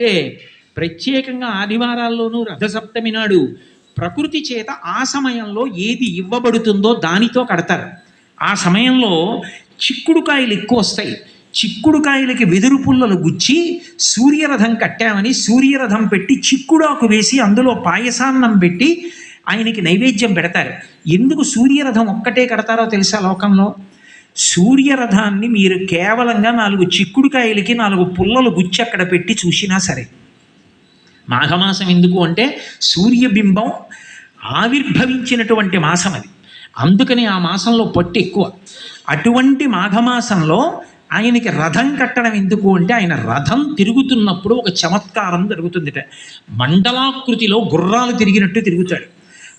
అంటే ప్రత్యేకంగా ఆదివారాల్లోనూ రథసప్తమి నాడు ప్రకృతి చేత ఆ సమయంలో ఏది ఇవ్వబడుతుందో దానితో కడతారు. ఆ సమయంలో చిక్కుడుకాయలు ఎక్కువ వస్తాయి. చిక్కుడుకాయలకి వెదురు పుల్లలు గుచ్చి సూర్యరథం కట్టామని సూర్యరథం పెట్టి చిక్కుడాకు వేసి అందులో పాయసాన్నం పెట్టి ఆయనకి నైవేద్యం పెడతారు. ఎందుకు సూర్యరథం ఒక్కటే కడతారో తెలుసా లోకంలో? సూర్యరథాన్ని మీరు కేవలంగా నాలుగు చిక్కుడుకాయలకి నాలుగు పుల్లలు గుచ్చి అక్కడ పెట్టి చూసినా సరే. మాఘమాసం ఎందుకు అంటే సూర్యబింబం ఆవిర్భవించినటువంటి మాసం అది. అందుకని ఆ మాసంలో పట్టు ఎక్కువ. అటువంటి మాఘమాసంలో ఆయనకి రథం కట్టడం ఎందుకు అంటే ఆయన రథం తిరుగుతున్నప్పుడు ఒక చమత్కారం జరుగుతుందిట. మండలాకృతిలో గుర్రాలు తిరిగినట్టు తిరుగుతాడు.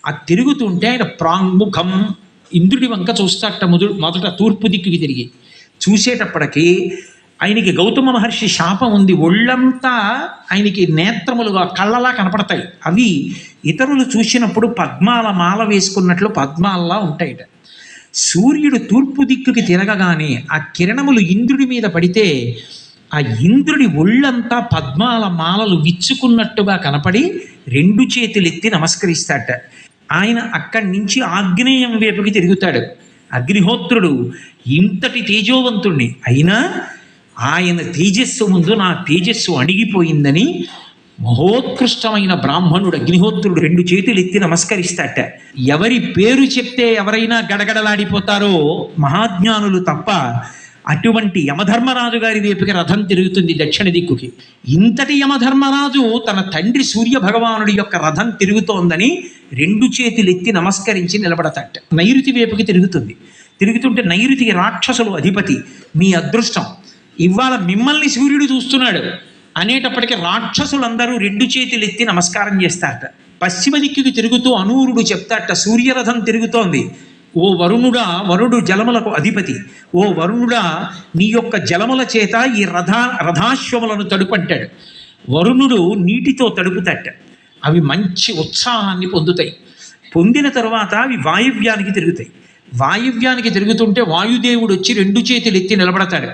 ఆ తిరుగుతుంటే ఆయన ప్రాంగుఖం ఇంద్రుడి వంక చూస్తాట మొదలు మొదట తూర్పు దిక్కుకి తిరిగి. చూసేటప్పటికి ఆయనకి గౌతమ మహర్షి శాపం ఉంది. ఒళ్ళంతా ఆయనకి నేత్రములుగా కళ్ళలా కనపడతాయి. అవి ఇతరులు చూసినప్పుడు పద్మాల మాల వేసుకున్నట్లు పద్మాలలా ఉంటాయిట. సూర్యుడు తూర్పు దిక్కుకి తిరగగానే ఆ కిరణములు ఇంద్రుడి మీద పడితే ఆ ఇంద్రుడి ఒళ్ళంతా పద్మాల మాలలు విచ్చుకున్నట్టుగా కనపడి రెండు చేతులెత్తి నమస్కరిస్తాట ఆయన అక్కడి నుంచి ఆగ్నేయం వైపుకి తిరుగుతాడు. అగ్నిహోత్రుడు ఇంతటి తేజోవంతుణ్ణి. అయినా ఆయన తేజస్సు ముందు నా తేజస్సు అణిగిపోయిందని మహోత్కృష్టమైన బ్రాహ్మణుడు అగ్నిహోత్రుడు రెండు చేతులు ఎత్తి నమస్కరిస్తాట. ఎవరి పేరు చెప్తే ఎవరైనా గడగడలాడిపోతారో మహాజ్ఞానులు తప్ప అటువంటి యమధర్మరాజు గారి వైపుకి రథం తిరుగుతుంది దక్షిణ దిక్కుకి. ఇంతటి యమధర్మరాజు తన తండ్రి సూర్య భగవానుడి యొక్క రథం తిరుగుతోందని రెండు చేతులు ఎత్తి నమస్కరించి నిలబడతాట. నైరుతి వైపుకి తిరుగుతుంది. తిరుగుతుంటే నైరుతికి రాక్షసులు అధిపతి మీ అదృష్టం. ఇవాళ మిమ్మల్ని సూర్యుడు చూస్తున్నాడు. అనేటప్పటికీ రాక్షసులందరూ రెండు చేతులు ఎత్తి నమస్కారం చేస్తారట. పశ్చిమ దిక్కుకి తిరుగుతూ అనూరుడు చెప్తాట సూర్యరథం తిరుగుతోంది. ఓ వరుణుడా వరుడు జలములకు అధిపతి. ఓ వరుణుడా నీ యొక్క జలముల చేత ఈ రథ రథాశ్వములను తడుపంటాడు. వరుణుడు నీటితో తడుపుతట. అవి మంచి ఉత్సాహాన్ని పొందుతాయి. పొందిన తరువాత అవి వాయువ్యానికి తిరుగుతాయి. వాయువ్యానికి తిరుగుతుంటే వాయుదేవుడు వచ్చి రెండు చేతులు ఎత్తి నిలబడతాడు.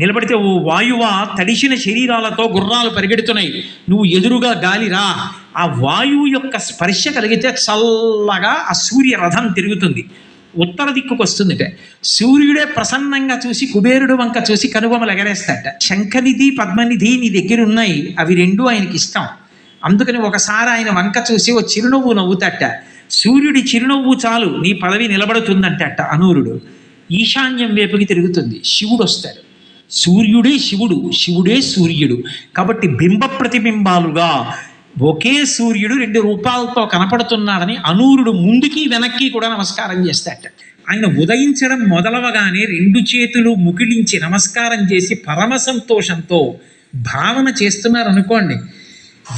నిలబడితే ఓ వాయువ తడిసిన శరీరాలతో గుర్రాలు పరిగెడుతున్నాయి. నువ్వు ఎదురుగా గాలి రా. ఆ వాయువు యొక్క స్పర్శ కలిగితే చల్లగా ఆ సూర్య రథం తిరుగుతుంది. ఉత్తర దిక్కుకు వస్తుందిట. సూర్యుడే ప్రసన్నంగా చూసి కుబేరుడు వంక చూసి కనుబొమలు ఎగరేస్తాట శంఖనిధి పద్మనిధి నీ దగ్గర ఉన్నాయి అవి రెండు ఆయనకి ఇష్టం. అందుకని ఒకసారి ఆయన వంక చూసి ఓ చిరునవ్వు నవ్వుతట సూర్యుడి చిరునవ్వు చాలు నీ పదవి నిలబడుతుందంటట అనూరుడు. ఈశాన్యం వైపుకి తిరుగుతుంది. శివుడు వస్తాడు. సూర్యుడే శివుడు శివుడే సూర్యుడు. కాబట్టి బింబ ప్రతిబింబాలుగా ఒకే సూర్యుడు రెండు రూపాలతో కనపడుతున్నాడని అనూరుడు ముందుకి వెనక్కి కూడా నమస్కారం చేస్తాట ఆయన ఉదయించడం మొదలవగానే రెండు చేతులు ముకిలించి నమస్కారం చేసి పరమ సంతోషంతో భావన చేస్తున్నారు అనుకోండి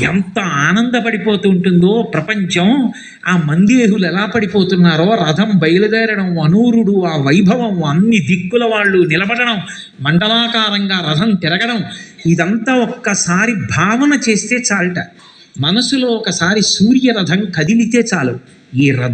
ఎంత ఆనందపడిపోతూ ఉంటుందో ప్రపంచం ఆ మందేహులు ఎలా పడిపోతున్నారో రథం బయలుదేరడం అనూరుడు ఆ వైభవం అన్ని దిక్కుల వాళ్ళు నిలబడడం మండలాకారంగా రథం తిరగడం ఇదంతా ఒక్కసారి భావన చేస్తే చాలట. మనసులో ఒకసారి సూర్యరథం కదిలితే చాలు. ఈ రథం